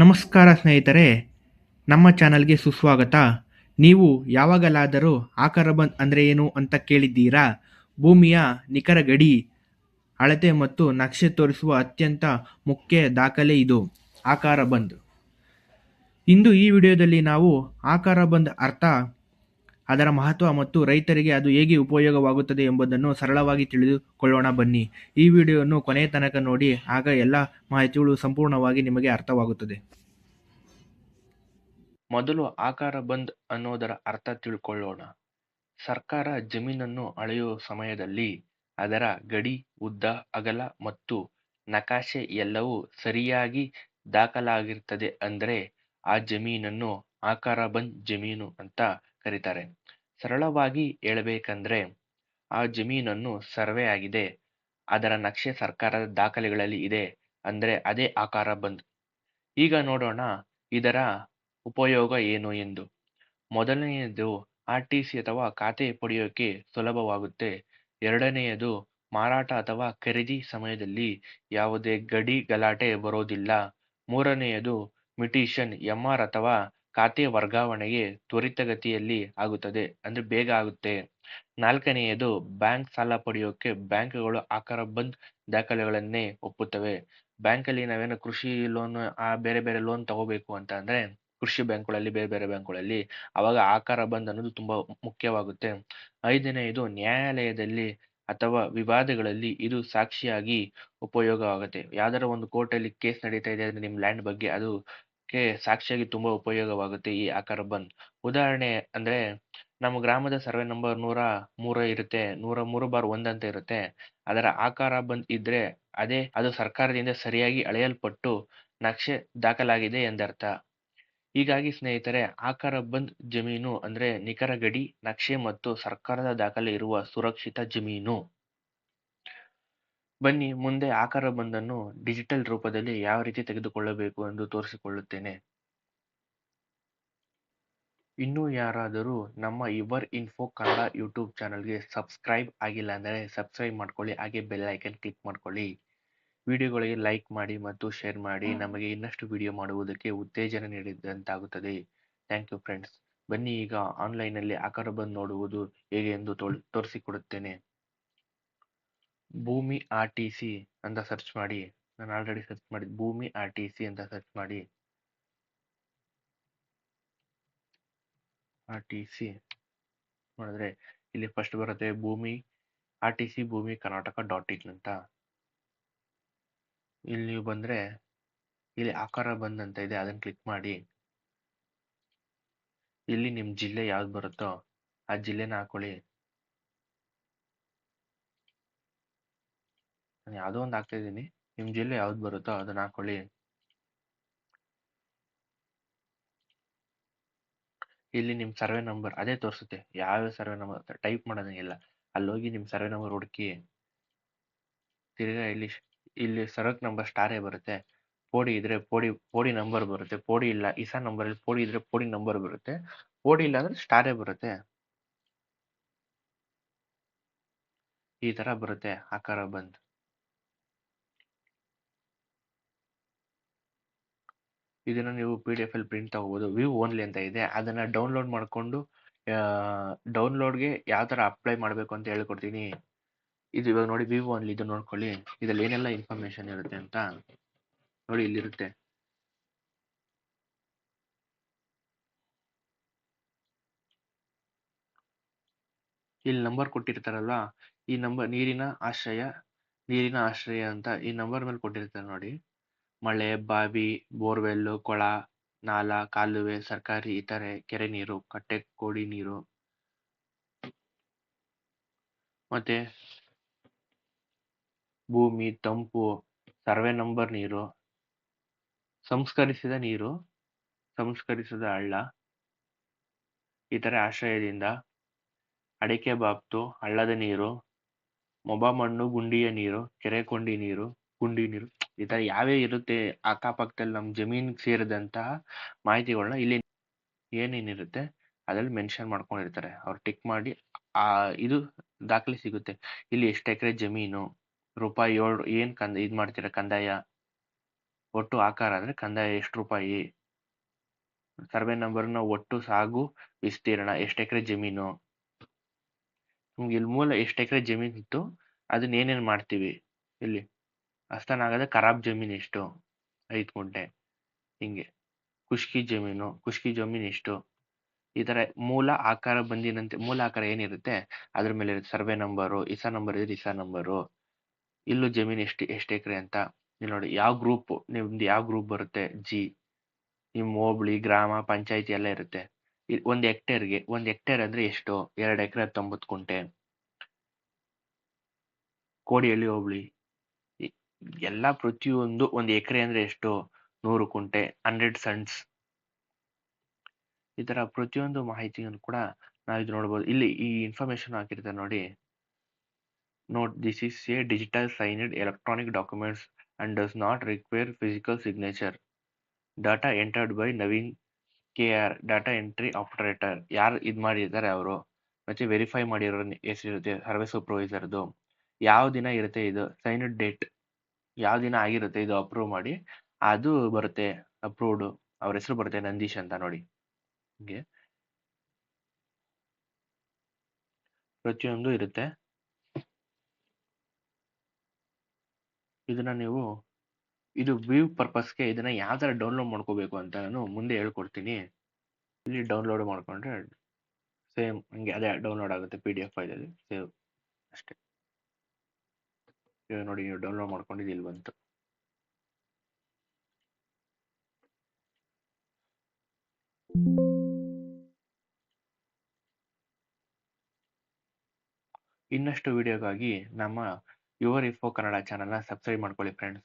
ನಮಸ್ಕಾರ ಸ್ನೇಹಿತರೆ, ನಮ್ಮ ಚಾನಲ್ಗೆ ಸುಸ್ವಾಗತ. ನೀವು ಯಾವಾಗಲಾದರೂ ಆಕಾರ ಬಂದ್ ಅಂದರೆ ಏನು ಅಂತ ಕೇಳಿದ್ದೀರಾ? ಭೂಮಿಯ ನಿಖರ ಗಡಿ, ಅಳತೆ ಮತ್ತು ನಕ್ಷೆ ತೋರಿಸುವ ಅತ್ಯಂತ ಮುಖ್ಯ ದಾಖಲೆ ಇದು ಆಕಾರ ಇಂದು ಈ ವಿಡಿಯೋದಲ್ಲಿ ನಾವು ಆಕಾರ ಅರ್ಥ ಅದರ ಮಹತ್ವ ಮತ್ತು ರೈತರಿಗೆ ಅದು ಹೇಗೆ ಉಪಯೋಗವಾಗುತ್ತದೆ ಎಂಬುದನ್ನು ಸರಳವಾಗಿ ತಿಳಿದುಕೊಳ್ಳೋಣ ಬನ್ನಿ. ಈ ವಿಡಿಯೋವನ್ನು ಕೊನೆಯ ತನಕ ನೋಡಿ, ಆಗ ಎಲ್ಲ ಮಾಹಿತಿಗಳು ಸಂಪೂರ್ಣವಾಗಿ ನಿಮಗೆ ಅರ್ಥವಾಗುತ್ತದೆ. ಮೊದಲು ಆಕಾರ ಬಂದ್ ಅನ್ನೋದರ ಅರ್ಥ ತಿಳ್ಕೊಳ್ಳೋಣ. ಸರ್ಕಾರ ಜಮೀನನ್ನು ಅಳೆಯುವ ಸಮಯದಲ್ಲಿ ಅದರ ಗಡಿ, ಉದ್ದ, ಅಗಲ ಮತ್ತು ನಕಾಶೆ ಎಲ್ಲವೂ ಸರಿಯಾಗಿ ದಾಖಲಾಗಿರ್ತದೆ ಅಂದರೆ ಆ ಜಮೀನನ್ನು ಆಕಾರ ಬಂದ್ ಜಮೀನು ಅಂತ ಕರೀತಾರೆ. ಸರಳವಾಗಿ ಹೇಳಬೇಕಂದ್ರೆ, ಆ ಜಮೀನನ್ನು ಸರ್ವೆ ಆಗಿದೆ. ಅದರ ನಕ್ಷೆ ಸರ್ಕಾರದ ದಾಖಲೆಗಳಲ್ಲಿ ಇದೆ. ಅಂದ್ರೆ ಅದೇ ಆಕಾರ ಬಂದ್. ಈಗ ನೋಡೋಣ ಇದರ ಉಪಯೋಗ ಏನು ಎಂದು. ಮೊದಲನೆಯದು ಆರ್ ಟಿ ಸಿ ಅಥವಾ ಖಾತೆ ಪಡೆಯೋಕೆ ಸುಲಭವಾಗುತ್ತೆ. ಎರಡನೆಯದು ಮಾರಾಟ ಅಥವಾ ಖರೀದಿ ಸಮಯದಲ್ಲಿ ಯಾವುದೇ ಗಡಿ ಗಲಾಟೆ ಬರೋದಿಲ್ಲ. ಮೂರನೆಯದು ಮಿಟಿಷನ್ ಎಂಆರ್ ಅಥವಾ ಖಾತೆ ವರ್ಗಾವಣೆಗೆ ತ್ವರಿತಗತಿಯಲ್ಲಿ ಆಗುತ್ತದೆ, ಅಂದ್ರೆ ಬೇಗ ಆಗುತ್ತೆ. ನಾಲ್ಕನೆಯದು, ಬ್ಯಾಂಕ್ ಸಾಲ ಪಡೆಯೋಕೆ ಬ್ಯಾಂಕ್ಗಳು ಆಕಾರ ಬಂದ್ ದಾಖಲೆಗಳನ್ನೇ ಒಪ್ಪುತ್ತವೆ. ಬ್ಯಾಂಕಲ್ಲಿ ನಾವೇನು ಕೃಷಿ ಲೋನ್, ಆ ಬೇರೆ ಬೇರೆ ಲೋನ್ ತಗೋಬೇಕು ಅಂತ ಅಂದ್ರೆ ಕೃಷಿ ಬ್ಯಾಂಕ್ಗಳಲ್ಲಿ, ಬೇರೆ ಬೇರೆ ಬ್ಯಾಂಕ್ಗಳಲ್ಲಿ ಅವಾಗ ಆಕಾರ ಬಂದ್ ಅನ್ನೋದು ತುಂಬಾ ಮುಖ್ಯವಾಗುತ್ತೆ. ಐದನೆಯದು, ನ್ಯಾಯಾಲಯದಲ್ಲಿ ಅಥವಾ ವಿವಾದಗಳಲ್ಲಿ ಇದು ಸಾಕ್ಷಿಯಾಗಿ ಉಪಯೋಗವಾಗುತ್ತೆ. ಯಾವ್ದಾರ ಒಂದು ಕೋರ್ಟಲ್ಲಿ ಕೇಸ್ ನಡೀತಾ ಇದೆ ಅಂದ್ರೆ ನಿಮ್ ಲ್ಯಾಂಡ್ ಬಗ್ಗೆ ಅದು ಕ್ಕೆ ಸಾಕ್ಷಿಯಾಗಿ ತುಂಬಾ ಉಪಯೋಗವಾಗುತ್ತೆ ಈ ಆಕಾರ ಬಂದ್. ಉದಾಹರಣೆ ಅಂದ್ರೆ ನಮ್ಮ ಗ್ರಾಮದ ಸರ್ವೆ ನಂಬರ್ ನೂರ ಮೂರ ಇರುತ್ತೆ, ನೂರ ಮೂರು ಬಾರ್ ಒಂದಂತ ಇರುತ್ತೆ. ಅದರ ಆಕಾರ ಬಂದ್ ಇದ್ರೆ ಅದೇ, ಅದು ಸರ್ಕಾರದಿಂದ ಸರಿಯಾಗಿ ಅಳೆಯಲ್ಪಟ್ಟು ನಕ್ಷೆ ದಾಖಲಾಗಿದೆ ಎಂದರ್ಥ. ಹೀಗಾಗಿ ಸ್ನೇಹಿತರೆ, ಆಕಾರ ಬಂದ್ ಜಮೀನು ಅಂದ್ರೆ ನಿಖರ ಗಡಿ, ನಕ್ಷೆ ಮತ್ತು ಸರ್ಕಾರದ ದಾಖಲೆ ಇರುವ ಸುರಕ್ಷಿತ ಜಮೀನು. ಬನ್ನಿ ಮುಂದೆ ಆಕಾರ ಬಂದನ್ನು ಡಿಜಿಟಲ್ ರೂಪದಲ್ಲಿ ಯಾವ ರೀತಿ ತೆಗೆದುಕೊಳ್ಳಬೇಕು ಎಂದು ತೋರಿಸಿಕೊಳ್ಳುತ್ತೇನೆ. ಇನ್ನೂ ಯಾರಾದರೂ ನಮ್ಮ ಇವರ್ ಇನ್ಫೋ ಕನ್ನಡ ಯೂಟ್ಯೂಬ್ ಚಾನಲ್ಗೆ ಸಬ್ಸ್ಕ್ರೈಬ್ ಆಗಿಲ್ಲ ಅಂದರೆ ಸಬ್ಸ್ಕ್ರೈಬ್ ಮಾಡ್ಕೊಳ್ಳಿ, ಹಾಗೆ ಬೆಲ್ ಐಕನ್ ಕ್ಲಿಕ್ ಮಾಡ್ಕೊಳ್ಳಿ. ವಿಡಿಯೋಗಳಿಗೆ ಲೈಕ್ ಮಾಡಿ ಮತ್ತು ಶೇರ್ ಮಾಡಿ, ನಮಗೆ ಇನ್ನಷ್ಟು ವಿಡಿಯೋ ಮಾಡುವುದಕ್ಕೆ ಉತ್ತೇಜನ ನೀಡಿದಂತಾಗುತ್ತದೆ. Thank you friends. ಬನ್ನಿ ಈಗ ಆನ್ಲೈನಲ್ಲಿ ಆಕಾರ ಬಂದ್ ನೋಡುವುದು ಹೇಗೆ ಎಂದು ತೋರಿಸಿಕೊಡುತ್ತೇನೆ. ಭೂಮಿ ಆರ್ ಟಿ ಸಿ ಅಂತ ಸರ್ಚ್ ಮಾಡಿ. ನಾನು ಆಲ್ರೆಡಿ ಸರ್ಚ್ ಮಾಡಿ ಭೂಮಿ ಆರ್ ಟಿ ಸಿ ಅಂತ ಸರ್ಚ್ ಮಾಡಿ. ಆರ್ ಟಿ ಸಿ ಮಾಡಿದ್ರೆ ಇಲ್ಲಿ ಫಸ್ಟ್ ಬರುತ್ತೆ ಭೂಮಿ ಆರ್ ಟಿ ಸಿ ಭೂಮಿ ಕರ್ನಾಟಕ ಡಾಟ್ ಇನ್ ಅಂತ. ಇಲ್ಲಿ ನೀವು ಬಂದರೆ ಇಲ್ಲಿ ಆಕಾರ ಬಂದ್ ಅಂತ ಇದೆ ಅದನ್ನು ಕ್ಲಿಕ್ ಮಾಡಿ. ಇಲ್ಲಿ ನಿಮ್ಮ ಜಿಲ್ಲೆ ಯಾವ್ದು ಬರುತ್ತೋ ಆ ಜಿಲ್ಲೆನ ಹಾಕೊಳ್ಳಿ. ನಾನು ಯಾವುದೋ ಒಂದು ಹಾಕ್ತಾ ಇದ್ದೀನಿ. ನಿಮ್ಮ ಜಿಲ್ಲೆ ಯಾವ್ದು ಬರುತ್ತೋ ಅದನ್ನ ಹಾಕೊಳ್ಳಿ. ಇಲ್ಲಿ ನಿಮ್ ಸರ್ವೆ ನಂಬರ್ ಅದೇ ತೋರಿಸುತ್ತೆ. ಯಾವ ಸರ್ವೆ ನಂಬರ್ ಟೈಪ್ ಮಾಡೋದಂಗಿಲ್ಲ ಅಲ್ಲಿ ಹೋಗಿ ನಿಮ್ ಸರ್ವೆ ನಂಬರ್ ಹುಡುಕಿ. ತಿರ್ಗಾ ಇಲ್ಲಿ ಇಲ್ಲಿ ಸರಕ್ ನಂಬರ್ ಸ್ಟಾರೇ ಬರುತ್ತೆ. ಪೋಡಿ ಇದ್ರೆ ಪೋಡಿ ಪೋಡಿ ನಂಬರ್ ಬರುತ್ತೆ. ಪೋಡಿ ಇಲ್ಲ, ಇಸಾ ನಂಬರ್ ಅಲ್ಲಿ ಪೋಡಿ ಇದ್ರೆ ಪೋಡಿ ನಂಬರ್ ಬರುತ್ತೆ. ಪೋಡಿ ಇಲ್ಲ ಅಂದ್ರೆ ಸ್ಟಾರೇ ಬರುತ್ತೆ. ಈ ತರ ಬರುತ್ತೆ. ಆಕಾರ ಬಂದ್ ಇದನ್ನ ನೀವು ಪಿ ಡಿ ಎಫ್ ಅಲ್ಲಿ ಪ್ರಿಂಟ್ ತಗೋಬಹುದು ವ್ಯೂ ಓನ್ಲಿ ಅಂತ ಇದೆ. ಅದನ್ನ ಡೌನ್ಲೋಡ್ ಮಾಡ್ಕೊಂಡು ಡೌನ್ಲೋಡ್ಗೆ ಯಾವ ತರ ಅಪ್ಲೈ ಮಾಡಬೇಕು ಅಂತ ಹೇಳ್ಕೊಡ್ತೀನಿ. ಇದು ಇವಾಗ ನೋಡಿ ವ್ಯೂ ಓನ್ಲಿ ಇದು ನೋಡ್ಕೊಳ್ಳಿ. ಇದರಲ್ಲಿ ಏನೆಲ್ಲ ಇನ್ಫಾರ್ಮೇಶನ್ ಇರುತ್ತೆ ಅಂತ. ನೋಡಿ ಇಲ್ಲಿರುತ್ತೆ. ಇಲ್ಲಿ ನಂಬರ್ ಕೊಟ್ಟಿರ್ತಾರಲ್ವಾ? ಈ ನಂಬರ್ ನೀರಿನ ಆಶ್ರಯ ನೀರಿನ ಆಶ್ರಯ ಅಂತ ಈ ನಂಬರ್ ಮೇಲೆ ಕೊಟ್ಟಿರ್ತಾರೆ ನೋಡಿ. ಮಳೆ, ಬಾವಿ ಬೋರ್ವೆಲ್ ಕೊಳ, ನಾಲ, ಕಾಲುವೆ, ಸರ್ಕಾರಿ ಇತರೆ ಕೆರೆ ನೀರು, ಕಟ್ಟೆ, ಕೋಡಿ ನೀರು. ಮತ್ತೆ ಭೂಮಿ, ತಂಪು, ಸರ್ವೆ ನಂಬರ್ ನೀರು, ಸಂಸ್ಕರಿಸಿದ ನೀರು, ಸಂಸ್ಕರಿಸಿದ ಹಳ್ಳ, ಇತರೆ ಆಶ್ರಯದಿಂದ ಅಡಿಕೆ ಬಾಪ್ತು ಹಳ್ಳದ ನೀರು, ಮೊಬ ಮಣ್ಣು, ಗುಂಡಿಯ ನೀರು, ಕೆರೆ ಕೊಂಡಿ ನೀರು, ಗುಂಡಿ ನೀರು. ಈ ತರ ಯಾವ್ಯಾವ ಇರುತ್ತೆ ಅಕ್ಕಪಕ್ಕದಲ್ಲಿ ನಮ್ ಜಮೀನ್ ಸೇರಿದಂತಹ ಮಾಹಿತಿಗಳನ್ನ ಇಲ್ಲಿ ಏನೇನಿರುತ್ತೆ ಅದ್ರಲ್ಲಿ ಮೆನ್ಷನ್ ಮಾಡ್ಕೊಂಡಿರ್ತಾರೆ. ಅವ್ರು ಟಿಕ್ ಮಾಡಿ ಆ ಇದು ದಾಖಲೆ ಸಿಗುತ್ತೆ. ಇಲ್ಲಿ ಎಷ್ಟು ಎಕರೆ ಜಮೀನು, ರೂಪಾಯಿ ಏಳು, ಏನ್ ಕಂದ, ಇದ್ ಮಾಡ್ತೀರಾ ಕಂದಾಯ? ಒಟ್ಟು ಆಕಾರ ಅಂದ್ರೆ ಕಂದಾಯ ಎಷ್ಟು ರೂಪಾಯಿ? ಸರ್ವೆ ನಂಬರ್ನ ಒಟ್ಟು ಸಾಗು ವಿಸ್ತೀರ್ಣ ಎಷ್ಟು ಎಕರೆ ಜಮೀನು? ನಿಮ್ಗೆ ಇಲ್ಲಿ ಮೂಲ ಎಷ್ಟು ಎಕರೆ ಜಮೀನ್ ಇತ್ತು ಅದನ್ನ ಏನೇನ್ ಮಾಡ್ತೀವಿ ಇಲ್ಲಿ? ಹಸ್ತನಾಗದ ಖರಾಬ್ ಜಮೀನ್ ಎಷ್ಟು? ಐದು ಗುಂಟೆ. ಹಿಂಗೆ. ಖುಷ್ಕಿ ಜಮೀನು, ಖುಷ್ಕಿ ಜಮೀನ್ ಎಷ್ಟು? ಈ ತರ ಮೂಲ ಆಕಾರ ಬಂದಿನಂತೆ, ಮೂಲ ಆಕಾರ ಏನಿರುತ್ತೆ? ಅದ್ರ ಮೇಲೆ ಸರ್ವೆ ನಂಬರು, ಇಸಾ ನಂಬರ್ ಇದ್ರೆ ಇಸಾ ನಂಬರು. ಇಲ್ಲೂ ಜಮೀನ್ ಎಷ್ಟು ಎಷ್ಟು ಎಕರೆ ಅಂತ. ನೀವು ನೋಡಿ, ಯಾವ ಗ್ರೂಪ್, ನಿಮ್ದು ಯಾವ ಗ್ರೂಪ್ ಬರುತ್ತೆ? ಜಿ. ನಿಮ್ಮ ಹೋಬಳಿ, ಗ್ರಾಮ, ಪಂಚಾಯತಿ ಎಲ್ಲ ಇರುತ್ತೆ. ಒಂದು ಹೆಕ್ಟೇರ್ಗೆ, ಒಂದ್ ಹೆಕ್ಟೇರ್ ಅಂದ್ರೆ ಎಷ್ಟು? ಎರಡು ಎಕರೆ ಹತ್ತೊಂಬತ್ತು ಕುಂಟೆ ಕೋಡಿಯಲ್ಲಿ ಹೋಬಳಿ. ಎಲ್ಲಾ ಪ್ರತಿಯೊಂದು ಒಂದು ಎಕರೆ ಅಂದ್ರೆ ಎಷ್ಟು? ನೂರು ಕುಂಟೆ ಹಂಡ್ರೆಡ್ ಸನ್ಸ್ ಈ ತರ ಪ್ರತಿಯೊಂದು ಮಾಹಿತಿಯನ್ನು ಕೂಡ ನಾವು ಇದು ಇಲ್ಲಿ ಈ ಇನ್ಫಾರ್ಮೇಶನ್ ಹಾಕಿರ್ತಾರೆ ನೋಡಿ. Note this is a digital signed electronic documents and does not require physical signature data entered by Naveen K R data entry operator ಯಾರು ಇದು ಮಾಡಿದ್ದಾರೆ ಅವರು? ಮತ್ತೆ ವೆರಿಫೈ ಮಾಡಿರೋ ಹೆಸರಿರುತ್ತೆ ಸರ್ವೆ ಸೂಪರ್ವೈಸರ್ದು ಯಾವ ದಿನ ಇರುತ್ತೆ ಇದು? ಸೈನ್ಡ್ ಡೇಟ್ ಯಾವ ದಿನ ಆಗಿರುತ್ತೆ ಇದು ಅಪ್ರೂವ್ ಮಾಡಿ, ಅದು ಬರುತ್ತೆ ಅಪ್ರೂವ್ಡ್ ಅವ್ರ ಹೆಸರು ಬರುತ್ತೆ ನಂದೀಶ್ ಅಂತ ನೋಡಿ. ಹೀಗೆ. ಪ್ರತಿಯೊಂದು ಇರುತ್ತೆ. ಇದನ್ನ ನೀವು, ಇದು ವ್ಯೂ ಪರ್ಪಸ್ಗೆ ಇದನ್ನ ಯಾವ ಥರ ಡೌನ್ಲೋಡ್ ಮಾಡ್ಕೋಬೇಕು ಅಂತ ನಾನು ಮುಂದೆ ಹೇಳ್ಕೊಡ್ತೀನಿ. ಇಲ್ಲಿ ಡೌನ್ಲೋಡ್ ಮಾಡ್ಕೊಂಡ್ರೆ ಸೇಮ್ ಹಂಗೆ ಅದೇ ಡೌನ್ಲೋಡ್ ಆಗುತ್ತೆ ಪಿ ಡಿ ಎಫ್ ಫೈಲಲ್ಲಿ ಸೇವ್ ಅಷ್ಟೇ. ಇವಾಗ ನೋಡಿ, ನೀವು ಡೌನ್ಲೋಡ್ ಮಾಡ್ಕೊಂಡಿದ್ದು ಇಲ್ಲಿ ಬಂತು. ಇನ್ನಷ್ಟು ವಿಡಿಯೋಗಾಗಿ ನಮ್ಮ ಯುವರ್ ಇಫೋ ಕನ್ನಡ ಚಾನಲ್ನ ಸಬ್ಸ್ಕ್ರೈಬ್ ಮಾಡ್ಕೊಳ್ಳಿ ಫ್ರೆಂಡ್ಸ್